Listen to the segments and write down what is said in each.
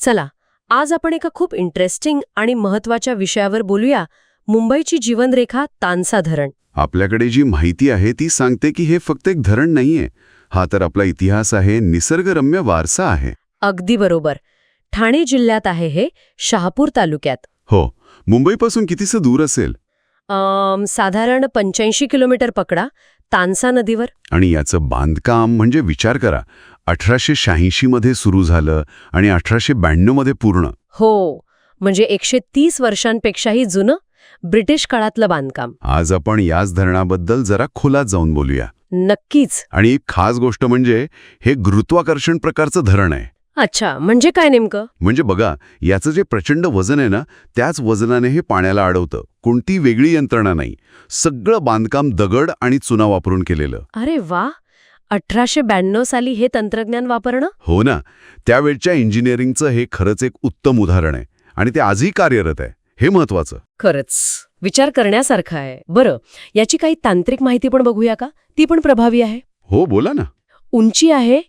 चला आज आपण एका खूप इंटरेस्टिंग आणि महत्त्वाच्या विषयावर बोलूया मुंबईची जीवनरेखा तानसा धरण. आपल्याकडे जी माहिती आहे ती सांगते की हे फक्त एक धरण नाहीये हा तर आपला इतिहास आहे निसर्गरम्य वारसा आहे. अगदी बरोबर. ठाणे जिल्ह्यात आहे हे शहापूर तालुक्यात. हो मुंबईपासून कितीसं दूर असेल? अम, साधारण पंच्याऐंशी किलोमीटर पकडा तानसा नदीवर. आणि याचं बांधकाम म्हणजे विचार करा अठराशे शहाऐंशी मध्ये सुरू झालं आणि अठराशे ब्याण्णवमध्ये पूर्ण. हो म्हणजे एकशे तीस वर्षांपेक्षाही जुनं ब्रिटिश काळातलं बांधकाम. आज आपण याच धरणाबद्दल जरा खोलात जाऊन बोलूया. नक्कीच. आणि एक खास गोष्ट म्हणजे हे गुरुत्वाकर्षण प्रकारचं धरण आहे. अच्छा म्हणजे काय नेमकं? म्हणजे बघा याचं जे प्रचंड वजन आहे ना त्याच वजनाने हे पाण्याला अडवतं. कोणती वेगळी यंत्रणा नाही. सगळं बांधकाम दगड आणि चुना वापरून केलेलं. अरे वा! अठराशे ब्याण्णव साली हे तंत्रज्ञान वापरणं? हो ना. त्यावेळच्या इंजिनिअरिंगचं हे खरंच एक उत्तम उदाहरण आहे आणि ते आजही कार्यरत आहे. हे महत्वाचं खरंच. विचार करण्यासारखं आहे. बरं याची काही तांत्रिक माहिती पण बघूया का? ती पण प्रभावी आहे. हो बोला ना. उंची आहे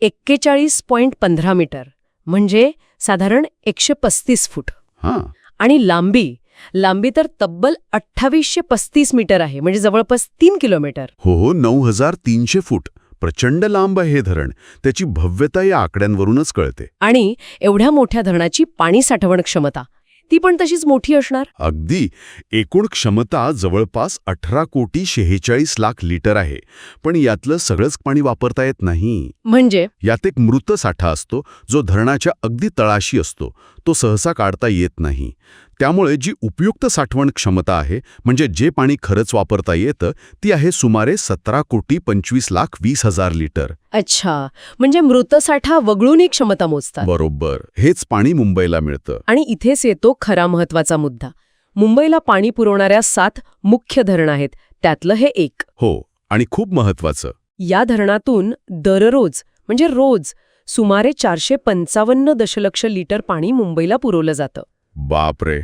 एक्केचाळीस पॉईंट पंधरा मीटर म्हणजे साधारण एकशे पस्तीस फूट. हां. आणि लांबी लांबी तर तब्बल अठ्ठावीसशे पस्तीस मीटर आहे म्हणजे जवळपास तीन किलोमीटर. हो हो नऊ हजार तीनशे फूट. प्रचंड लांब आहे हे धरण. त्याची भव्यता या आकड्यांवरूनच कळते. आणि एवढ्या मोठ्या धरणाची पाणी साठवण क्षमता. ती पण तशीच मोठी असणार? अगदी. एकूण क्षमता जवळपास अठरा कोटी शेहेचाळीस लाख लिटर आहे. पण यातलं सगळंच पाणी वापरता येत नाही. म्हणजे? यात एक मृत साठा असतो जो धरणाच्या अगदी तळाशी असतो. तो सहसा काढता येत नाही. त्यामुळे जी उपयुक्त साठवण क्षमता आहे म्हणजे जे पाणी खरंच वापरता येतं ती आहे सुमारे सतरा कोटी पंचवीस लाख वीस हजार लिटर. अच्छा. म्हणजे मृत साठा वगळून ही क्षमता मोजतात. बरोबर. हेच पाणी मुंबईला मिळतं. आणि इथेच येतो खरा महत्त्वाचा मुद्दा. मुंबईला पाणी पुरवणाऱ्या सात मुख्य धरण आहेत. त्यातलं हे एक. हो आणि खूप महत्वाचं या धरणातून दररोज म्हणजे रोज सुमारे चारशे पंचावन्न दशलक्ष लिटर पाणी मुंबईला पुरवलं जातं. बापरे.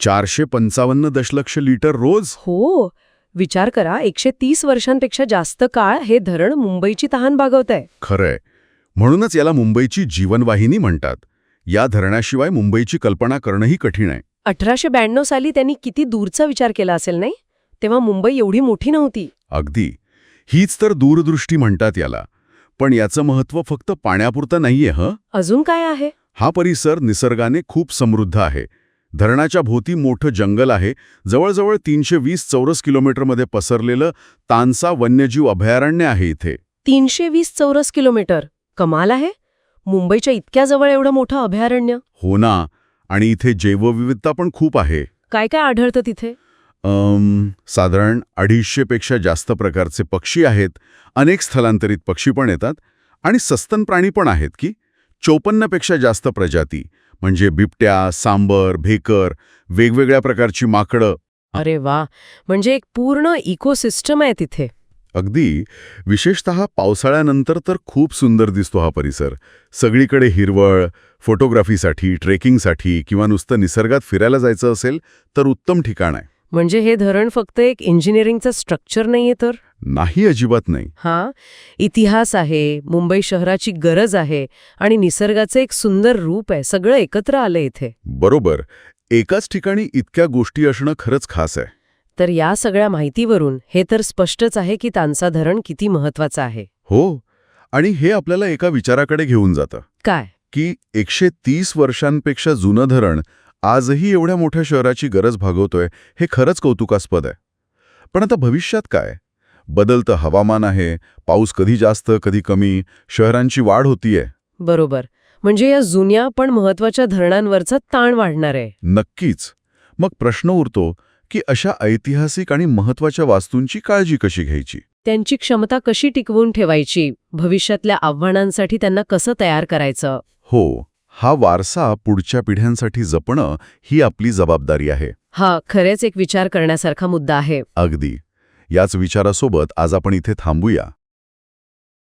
चारशे पंचावन्न दशलक्ष लिटर रोज? हो. विचार करा एकशे तीस वर्षांपेक्षा जास्त काळ हे धरण मुंबईची तहान भागवत आहे खरंय. म्हणूनच याला मुंबईची जीवनवाहिनी म्हणतात. या धरणाशिवाय मुंबईची कल्पना करणंही कठीण आहे. अठराशे ब्याण्णव साली त्यांनी किती दूरचा विचार केला असेल नाही? तेव्हा मुंबई एवढी मोठी नव्हती. अगदी. हीच तर दूरदृष्टी म्हणतात याला. पण याचं महत्त्व फक्त पाण्यापुरतं नाहीये हं? अजून काय आहे? हा परिसर निसर्गाने खूप समृद्ध आहे. धरणाच्या भोवती मोठं जंगल आहे. जवळजवळ तीनशे वीस चौरस किलोमीटरमध्ये पसरलेलं तानसा वन्यजीव अभयारण्य आहे इथे. तीनशे वीस चौरस किलोमीटर. कमाल आहे. मुंबईच्या इतक्या जवळ एवढं मोठं अभयारण्य. हो ना. आणि इथे जैवविविधता पण खूप आहे. काय काय आढळतं तिथे? साधारण अडीचशेपेक्षा जास्त प्रकारचे पक्षी आहेत. अनेक स्थलांतरित पक्षी पण येतात. आणि सस्तन प्राणी पण आहेत की? चौपन्नपेक्षा जास्त प्रजाती म्हणजे बिबट्या सांबर भेकर वेगवेगळ्या प्रकारची माकडं. अरे वा! म्हणजे एक पूर्ण इकोसिस्टम आहे तिथे. अगदी. विशेषत पावसाळ्यानंतर तर खूप सुंदर दिसतो हा परिसर. सगळीकडे हिरवळ फोटोग्राफीसाठी ट्रेकिंगसाठी किंवा नुसतं निसर्गात फिरायला जायचं असेल तर उत्तम ठिकाण आहे. म्हणजे हे धरण फक्त एक इंजिनिअरिंगचं स्ट्रक्चर नाहीये तर? नाही अजिबात नाही. हा. इतिहास आहे मुंबई शहराची गरज आहे आणि निसर्गाचं एक सुंदर रूप आहे सगळं एकत्र आलं इथे. बरोबर. एकाच ठिकाणी इतक्या गोष्टी असणं खरंच खास आहे. तर या सगळ्या माहितीवरून हे तर स्पष्टच आहे की तानसा धरण किती महत्वाचं आहे. हो. आणि हे आपल्याला एका विचाराकडे घेऊन जातं. काय? की एकशे तीस वर्षांपेक्षा जुनं धरण आजही एवढ्या मोठ्या शहराची गरज भागवतोय हे खरंच कौतुकास्पद आहे. पण आता भविष्यात काय? बदलतं हवामान आहे पाऊस कधी जास्त कधी कमी शहरांची वाढ होतीये. बरोबर. म्हणजे या जुन्या पण महत्त्वाच्या धरणांवरचा ताण वाढणार आहे. नक्कीच. मग प्रश्न उरतो की अशा ऐतिहासिक आणि महत्त्वाच्या वास्तूंची काळजी कशी घ्यायची? त्यांची क्षमता कशी टिकवून ठेवायची? भविष्यातल्या आव्हानांसाठी त्यांना कसं तयार करायचं? हो. हा वारसा पुढच्या पिढ्यांसाठी जपणं ही आपली जबाबदारी आहे. हा खरेच एक विचार करण्यासारखा मुद्दा आहे. अगदी. याच विचारासोबत आज आपण इथे थांबूया.